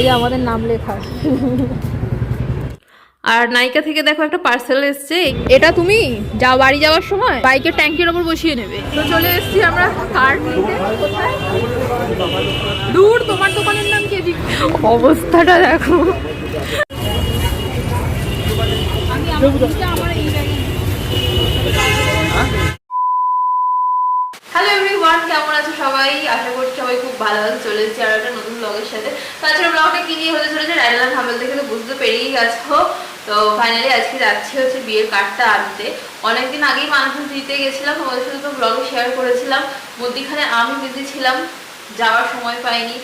এই আমাদের নাম লেখা। আর নাইকা থেকে দেখো একটা পার্সেল এসছে। এটা তুমি? যা বাড়ি যাওয়ার সময় বাইকের ট্যাঙ্কির ওপর বসিয়ে নেবে। তো চলে এসেছি আমরা কার্ড নিতে। কোথায়? দূর তোমার দোকানের নাম কি? অবস্থাটা দেখো। আমি আমার এই হ্যালো এভরিওয়ান কেমন আছো সবাই? আশা করছি সবাই খুব ভালো আর একটা নতুন ব্লগের সাথে। ব্লগটা কি নিয়ে হতে চলেছে তো বুঝতে পেরেই গেছো। তো ফাইনালি আজকে যাচ্ছি হচ্ছে বিয়ের কার্ডটা আনতে। অনেকদিন আগেই দিতে গেছিলাম, তোমাদের সাথে তো ব্লগে শেয়ার করেছিলাম। মধ্যিখানে আমি বিজি ছিলাম, যাওয়ার সময় পাইনি।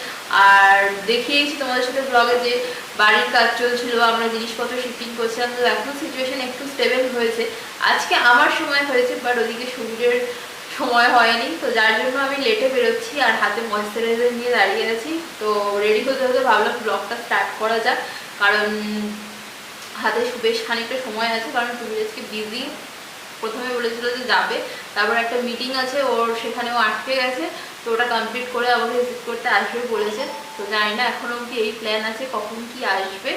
আর দেখিয়েছি তোমাদের সাথে ব্লগে যে বাড়ির কাজ চলছিল, আমরা জিনিসপত্র শিফটিং করছিলাম। তো এখন সিচুয়েশন একটু স্টেবল হয়েছে। আজকে আমার সময় হয়েছে বাট ওদিকে সূর্যের সময় হয়নি, তো যার জন্য আমি লেটে বেরোচ্ছি আর হাতে ময়শ্চারাইজার নিয়ে দাঁড়িয়ে আছি। তো রেডি হতে হতে ভাবলাম ব্লগটা স্টার্ট করা যাক, কারণ হাতে বেশ খানিকটা সময় আছে, কারণ তুমি আজকে বিজি প্রথমে বলেছিল যে যাবে, তারপর একটা মিটিং আছে, ওর সেখানে ও আটকে গেছে, তো ওটা কমপ্লিট করে আমাকে ভিজিট করতে আসবে বলেছে। তো জানি না এখন অবধি এই প্ল্যান আছে, কখন কি আসবে।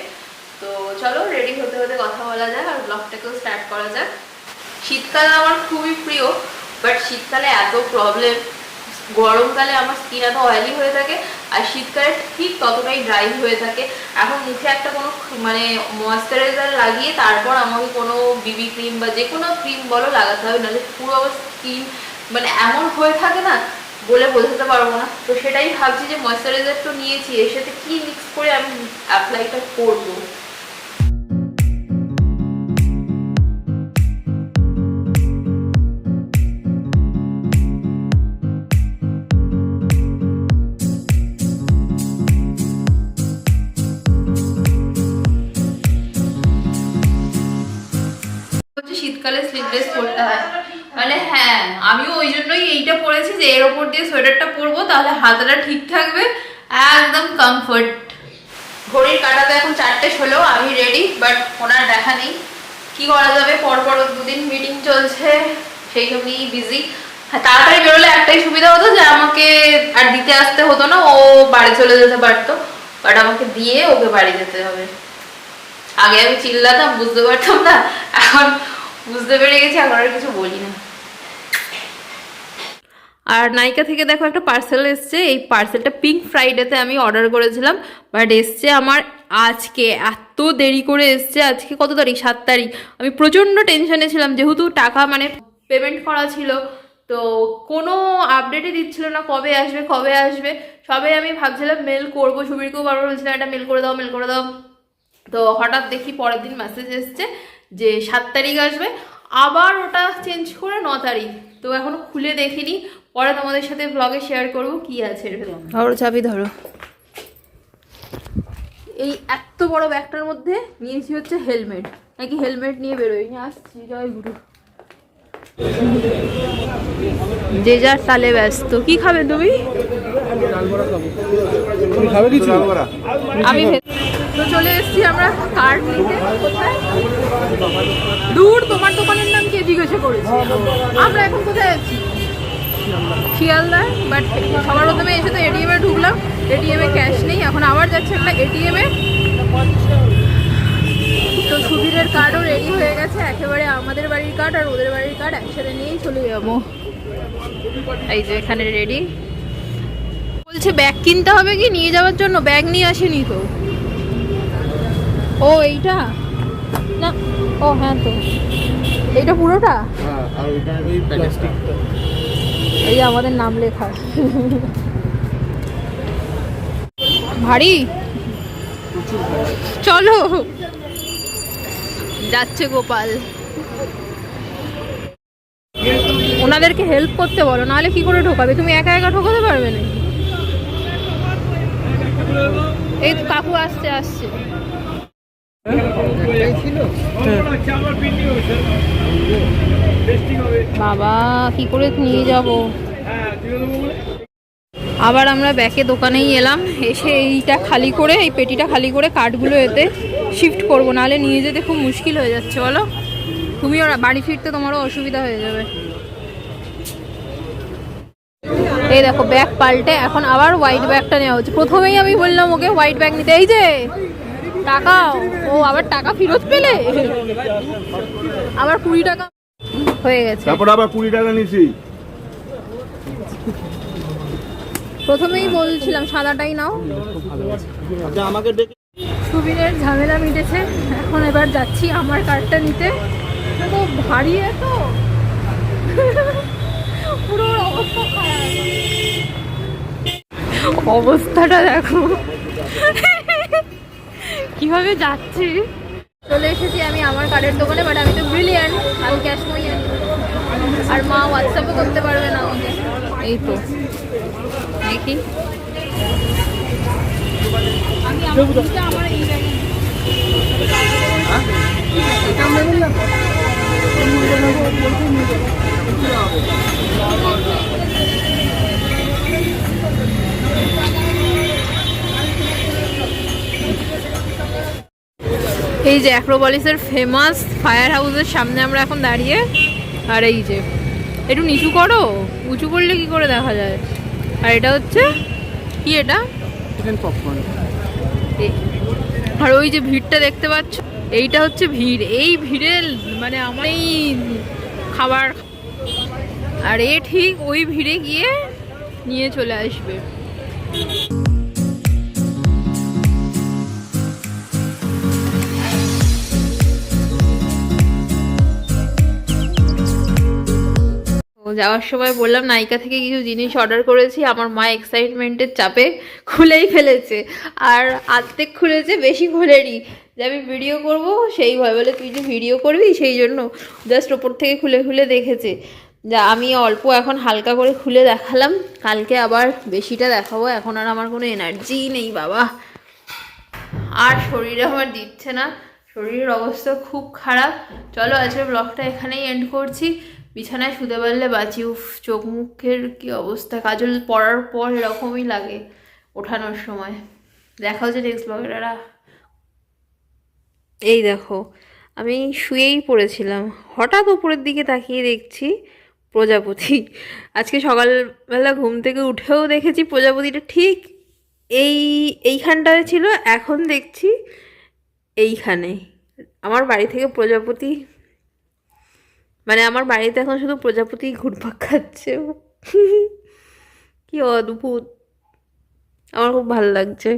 তো চলো রেডি হতে হতে কথা বলা যাক আর ব্লগটাকেও স্টার্ট করা যাক। শীতকাল আমার খুবই প্রিয় বাট শীতকালে এত প্রবলেম গরমকালে আমার স্কিন এত অয়েলি হয়ে থাকে, আর শীতকালে ঠিক ততটাই ড্রাই হয়ে থাকে। এখন মুখে একটা কোনো মানে ময়শ্চারাইজার লাগিয়ে তারপর আমাকে কোনো বিবি ক্রিম বা যে কোনো ক্রিম বলো লাগাতে হবে, নাহলে পুরো আমার স্কিন মানে এমন হয়ে থাকে না, বলে বোঝাতে পারব না। তো সেটাই ভাবছি যে ময়শ্চারাইজার তো নিয়েছি, এর সাথে কি মিক্স করে আমি অ্যাপ্লাইটা করব? শীতকালে স্লিভলেস পরতে হয়। মানে হ্যাঁ আমিও ওই জন্যই এইটা পরেছি যে এর ওপর দিয়ে সোয়েটারটা পরবো, তাহলে হাতটা ঠিক থাকবে, একদম কমফর্ট ঘড়ির কাটাতে এখন চারটে ষোলো, আমি রেডি বাট ওনার দেখা নেই। কি করা যাবে? পরপর দুদিন মিটিং চলছে, সেই সব নিয়েই বিজি হ্যাঁ তাড়াতাড়ি বেরোলে একটাই সুবিধা হতো যে আমাকে আর দিতে আসতে হতো না, ও বাড়ি চলে যেতে পারতো বাট আমাকে দিয়ে ওকে বাড়ি যেতে হবে। আগে আমি চিল্লাতাম, বুঝতে পারতাম না, এখন বুঝতে পেরে গেছি এখন আর কিছু বলি না আর নাইকা থেকে দেখো একটা পার্সেল এসছে, এই পার্সেলটা পিঙ্ক ফ্রাইডেতে আমি অর্ডার করেছিলাম বাট এসছে আমার আজকে, এত দেরি করে এসছে, আজকে কত তারিখ? সাত তারিখ। আমি প্রচণ্ড টেনশনে ছিলাম, যেহেতু টাকা মানে পেমেন্ট করা ছিল, তো কোনো আপডেটই দিচ্ছিল না, কবে আসবে কবে আসবে, সবে আমি ভাবছিলাম মেল করব, সুবীরকেও বারবার বলছিলাম এটা মেল করে দাও মেল করে দাও। তো হঠাৎ দেখি পরের দিন মেসেজ এসছে যে সাত তারিখ আসবে আবার ওটা চেঞ্জ করে ন তারিখ। তো এখনও খুলে দেখিনি পরে তোমাদের সাথে ব্লগে শেয়ার করব কি আছে এর ভেতরে। ধরো চাবি ধরো। এই এত বড় ব্যাগটার মধ্যে নিয়েছি হচ্ছে হেলমেট নাকি হেলমেট নিয়ে বেরোই। নিয়ে আসছি জয় গুরু। যে যার তালে ব্যস্ত। কি খাবে তুমি? তুমি খাবে কিছু? আমি তো চলে এসেছি আমরা কার্ড নিতে দূর, তোমার দোকানের নাম কে? জিজ্ঞাসা করেছি। আমরা এখন কোথায় আছি? শিয়ালদা বাট সবার প্রথমে এসে তো এটিএম ঢুকলাম। এটিএম ক্যাশ নেই, এখন আবার যাচ্ছে একটা এটিএম তো সুধীরের কার্ডও রেডি হয়ে গেছে, একেবারে আমাদের বাড়ির কার্ড আর ওদের বাড়ির কার্ড একসাথে নিয়েই চলে যাব। এই যে এখানে রেডি বলছে ব্যাগ কিনতে হবে কি? নিয়ে যাওয়ার জন্য? ব্যাগ নিয়ে আসেনি তো। ও এইটা? না ও হ্যাঁ তো। এইটা পুরোটা? হ্যাঁ এই আমাদের নাম লেখা। ভারী? চলো। যাচ্ছে গোপাল। ওনাদেরকে হেল্প করতে বলো নাহলে কি করে ঢোকাবে? তুমি একা একা ঢোকাতে পারবে না এই তো কাকু আসছে আসছে। বাবা, কি করে নিয়ে যাব? আবার আমরা ব্যাকে দোকানেই এলাম, এসে এইটা খালি করে, এই পেটিটা খালি করে কাঠগুলো এতে শিফট করব। নাহলে নিয়ে যেতে খুব মুশকিল হয়ে যাচ্ছে, বলো? তুমিও বাড়ি ফিরতে তোমারও অসুবিধা হয়ে যাবে। এই দেখো, ব্যাগ পাল্টে, এখন আবার হোয়াইট ব্যাগটা নেওয়া হচ্ছে। প্রথমেই আমি বললাম ওকে হোয়াইট ব্যাগ নিতে। এই যে টাকা? ও আবার টাকা ফেরত পেলে? আবার কুড়ি টাকা হয়ে গেছে। তারপর আবার কুড়ি টাকা নিছি। প্রথমেই বলছিলাম সাদাটাই নাও। আচ্ছা আমাকে সুবিনের ঝামেলা মিটেছে। এখন এবার যাচ্ছি আমার কার্ডটা নিতে। তো ভারী এত পুরো অবস্থা খারাপ। অবস্থাটা দেখো। কীভাবে যাচ্ছি? চলে এসেছি আমি আমার কার্ডের দোকানে বাট আমি তো ব্রিলিয়ান্ট আমি ক্যাশ মই আনি। আর মা হোয়াটসঅ্যাপও করতে পারবে না আমাকে। এই তো। দেখি। আমার এই এই যে অ্যাক্রোপলিসের ফেমাস ফায়ার হাউসের সামনে আমরা এখন দাঁড়িয়ে। আর এই যে একটু নিচু করো উঁচু করলে কি করে দেখা যায়? আর এটা হচ্ছে কি এটা? চিকেন পপকর্ন আর ওই যে ভিড়টা দেখতে পাচ্ছ এইটা হচ্ছে ভিড়। এই ভিড়ে মানে আমার এই খাবার। আর এ ঠিক ওই ভিড়ে গিয়ে নিয়ে চলে আসবে। যাওয়ার সময় বললাম, নায়িকা থেকে কিছু জিনিস অর্ডার করেছি, আমার মা এক্সাইটমেন্টের চাপে খুলেই ফেলেছে। আর আর্ধেক খুলেছে, বেশি খোলেনি। যে আমি ভিডিও করব, সেই ভয় বলে তুই যে ভিডিও করবি, সেই জন্য জাস্ট ওপর থেকে খুলে খুলে দেখেছে। যা আমি অল্প এখন হালকা করে খুলে দেখালাম, কালকে আবার বেশিটা দেখাবো, এখন আর আমার কোনো এনার্জি নেই, বাবা। আর শরীরে আমার দিচ্ছে না, শরীরের অবস্থা খুব খারাপ। চলো আজকে ব্লগটা এখানেই এন্ড করছি। বিছানায় শুতে পারলে বাঁচি। উফ, চোখ মুখের কি অবস্থা। কাজল পড়ার পর এরকমই লাগে ওঠানোর সময়। দেখা হচ্ছে নেক্সট ব্লগেরা এই দেখো, আমি শুয়েই পড়েছিলাম। হঠাৎ উপরের দিকে তাকিয়ে দেখছি প্রজাপতি। আজকে সকালবেলা ঘুম থেকে উঠেও দেখেছি প্রজাপতিটা ঠিক এই, এইখানটায় ছিল, এখন দেখছি এইখানে। আমার বাড়ি থেকে প্রজাপতি মানে আমার বাড়িতে এখন শুধু প্রজাপতি ঘুরপাক খাচ্ছে। কি অদ্ভুত। আমার খুব ভালো লাগছে।